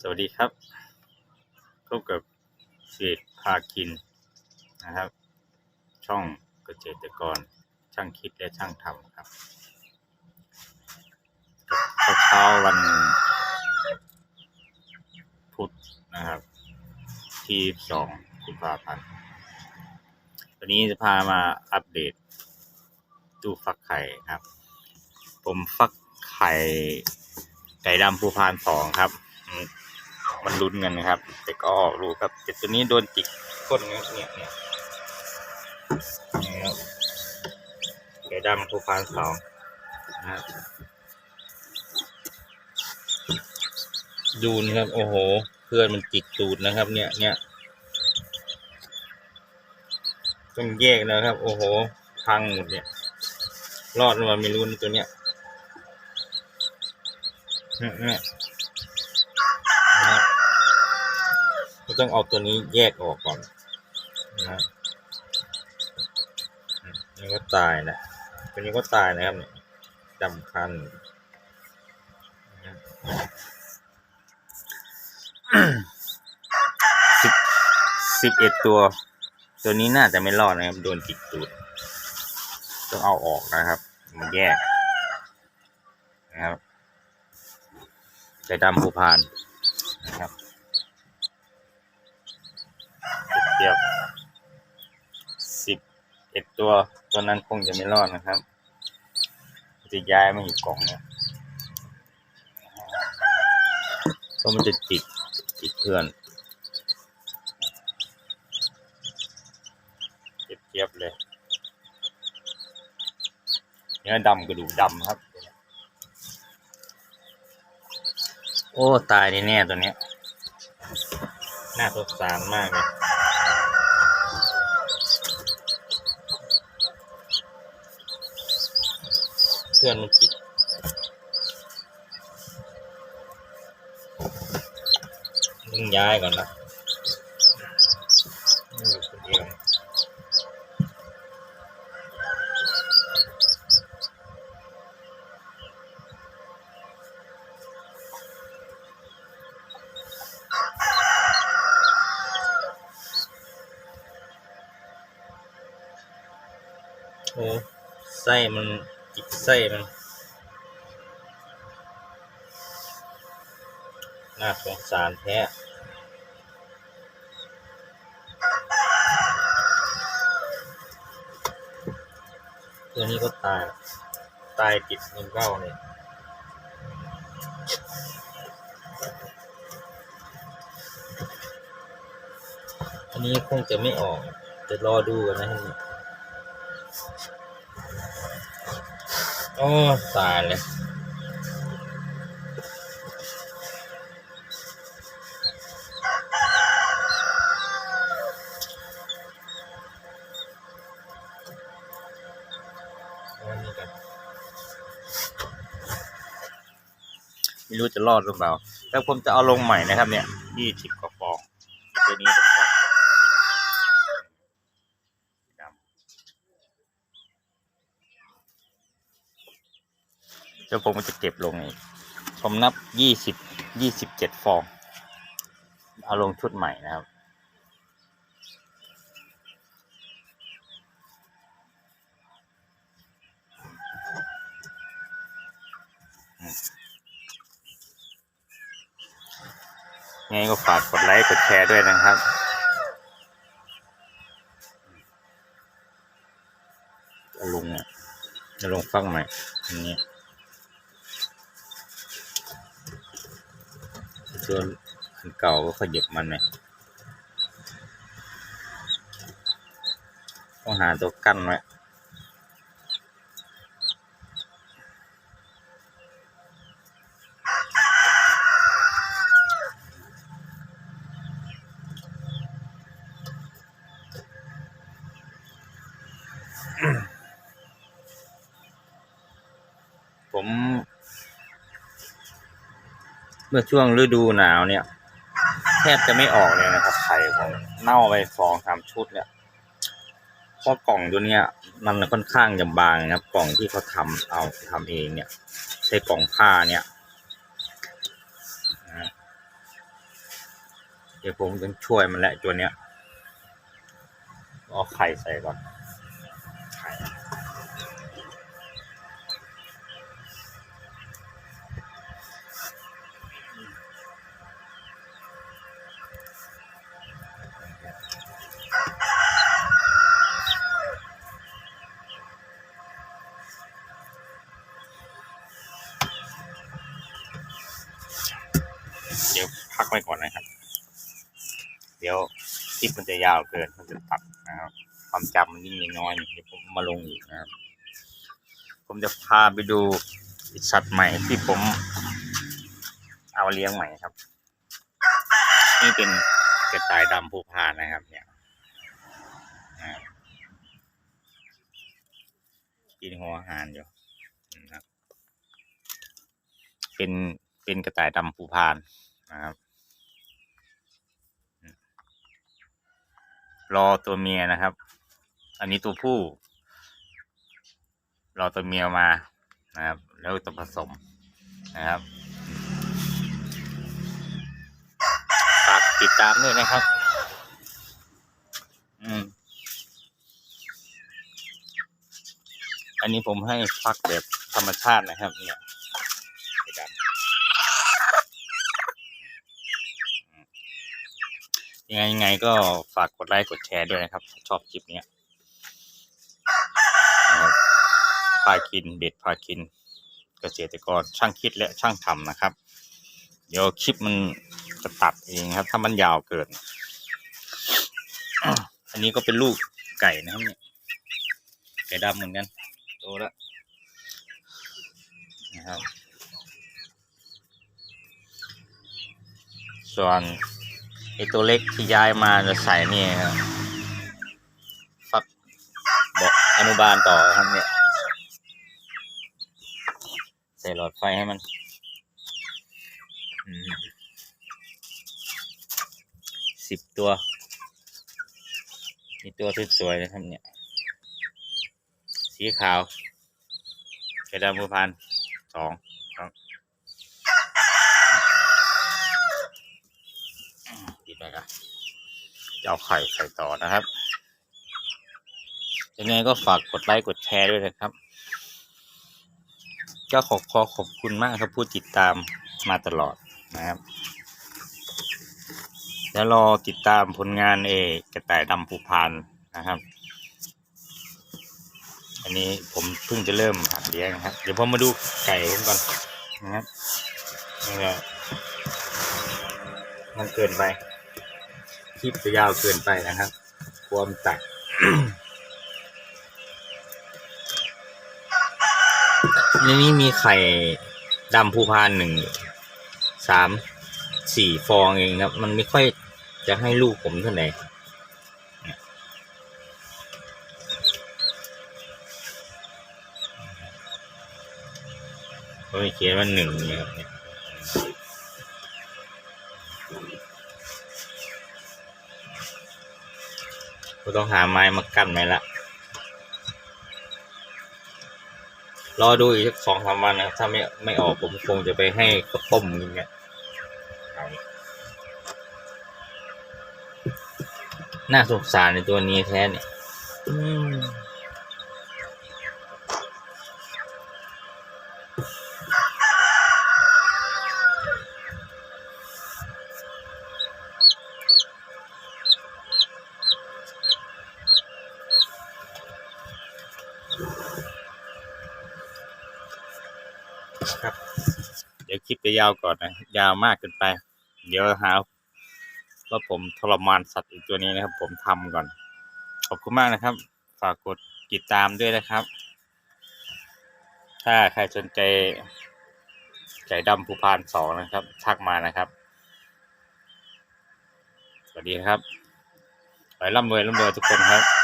สวัสดีครับพบกับเศษพากินนะครับ ช่องเกษตรกรช่างคิดและช่างทำครับเช้าวันพุธนะครับ ที่สองกุมภาพันธ์วันนี้จะพามาอัปเดตตู้ฟักไข่ครับ ผมฟักไข่ไก่ดำภูพานสองครับ มันลุ้นกันนะครับ แต่ก็ออกลูกครับแต่ตัวนี้โดนจิกก้นเนี่ยเนี่ยเนี่ยครับไก่ดำภูพานสองนะครับดูนะครับ โอ้โห เพื่อนมันจิกตูดนะครับ เนี่ยเนี่ยต้องแยกแล้วครับ โอ้โห พังหมดเนี่ยรอดมาไม่รู้นตัวเนี้ยเนี่ยเนี่ยนะก็ ต้องเอาตัวนี้แยกออกก่อนนะนี่ก็ตายนะตัวนี้ก็ตายนะครับเนี่ยดำคันสิบสิบเอ็ดตัว ตัวนี้น่าจะไม่รอดนะครับ โดนจิกตูดต้องเอาออกนะครับ มันแยกนะครับไก่ดำภูพานนะครับ เทียบสิบเอ็ดตัวตัวนั้นคงจะไม่รอดนะครับ จะย้ายมาอยู่กล่องเนี่ยเพราะมันจะจิกจิกเพื่อนเทียบเลยเนื้อดำกระดูกดำครับ โอ้ ตายแน่ๆตัวเนี้ย น่าสงสารมากเลย เพื่อนมันจิกต้องย้ายก่อนนะอยู่คนเดียวโอ้ไส้มัน จิกไส้มันน่าสงสารแท้ตัวนี้ก็ตาย ตายติดเงินเก้าเนี่ยอันนี้คงจะไม่ออก จะรอดูกันนะฮะ โอ้ตายเลยเอาอันนี้ก่อนไม่รู้จะรอดหรือเปล่า แล้วผมจะเอาลงใหม่นะครับเนี่ยยี่สิบกว่าฟองตัวนี้ก็ฟองดำ เดี๋ยวผมก็จะเก็บลงอีกผมนับยี่สิบยี่สิบเจ็ดฟอง เอาลงชุดใหม่นะครับงไงก็ฝากกดไลค์กดแชร์ด้วยนะครับจะลงเนี่ยจะลงฟังใหม่อันนี้ ส่วนอันเก่าก็ขยับมันไงต้องหาตัวกั้นไว้ มื่อช่วงฤดูหนาวเนี่ยแทบจะไม่ออกเลยนะครับไข่ผมเน่าไปสองสามชุดเนี่ยเพราะกล่องตัวเนี้ย มันค่อนข้างจะบางนะครับ กล่องที่เขาทำเอาทำเองเนี่ย ใช้กล่องผ้าเนี่ยนะดี๋ยวผมต้องช่วยมันแหละตัวเนี้ยเอาไข่ใส่ก่อน พักไว้ก่อนนะครับ เดี๋ยวคลิปมันจะยาวเกินมันจะตัดนะครับ ความจำมันยิ่งน้อยเดี๋ยวผมมาลงอีกนะครับ ผมจะพาไปดูสัตว์ใหม่ที่ผมเอาเลี้ยงใหม่ครับ นี่เป็นกระต่ายดำภูพานนะครับ เนี่ยอ่ากินหัวอาหารอยู่นะครับ เป็นเป็นกระต่ายดำภูพานนะครับ รอตัวเมียนะครับ อันนี้ตัวผู้ รอตัวเมียมานะครับ แล้วจะผสมนะครับฝากติดตามด้วยนะครับ อืม อันนี้ผมให้ฟักแบบธรรมชาตินะครับ เนี่ยไปดันอืม ยังไงยังไงก็ฝากกดไลค์กดแชร์ด้วยนะครับ ชอบคลิปนี้พากินเบ็ดพากิน เกษตรกรช่างคิดและช่างทำนะครับ เดี๋ยวคลิปมันจะตัดเองครับ ถ้ามันยาวเกิน อันนี้ก็เป็นลูกไก่นะครับเนี่ยไก่ดำเหมือนกันโตแล้วนะครับส่วน ไอตัวเล็กที่ย้ายมาจะใส่นี่ครับฟักบอกอนุบาลต่อครับเนี่ย ใส่หลอดไฟให้มันสิบตัวมีตัวสวยๆนะครับเนี่ย สีขาวกระดำบัวพันสอง ครับจะเอาไข่ใส่ต่อนะครับ ยังไงก็ฝากกดไลค์กดแชร์ด้วยนะครับ ก็ขอขอขอบคุณมากครับผู้ติดตามมาตลอดนะครับ แล้วรอติดตามผลงานเอกระต่ายดำภูพานนะครับ อันนี้ผมเพิ่งจะเริ่มหัดเลี้ยงครับ เดี๋ยวผมมาดูไก่ผมก่อนนะครับนี่ก็มันเกินไป คลิปจะยาวเกินไปนะครับ ความตัดในนี้มีไข่ดำภูพานหนึ่งสามสี่ฟองเองครับ มันไม่ค่อยจะให้ลูกผมเท่าไหร่เนี่ยเขาเขียนว่าหนึ่งเนี่ยครับเนี่ย ต้องหาไม้มากั้นไหมละรอดูอีกสักสองสามวันนะครับ ถ้าไม่ไม่ออกผมคงจะไปให้ข้าวต้มกินเนี่ยน่าสงสารในตัวนี้แท้เนี่ย อืม ครับ เดี๋ยวคลิปจะยาวก่อนนะ ยาวมากเกินไป เดี๋ยวหาว่าผมทรมานสัตว์อีกตัวนี้นะครับ ผมทำก่อน ขอบคุณมากนะครับ ฝากกดติดตามด้วยนะครับ ถ้าใครสนใจไก่ดำภูพานสองนะครับ ทักมานะครับ สวัสดีครับขอให้ร่ำรวยร่ำรวยทุกคนครับ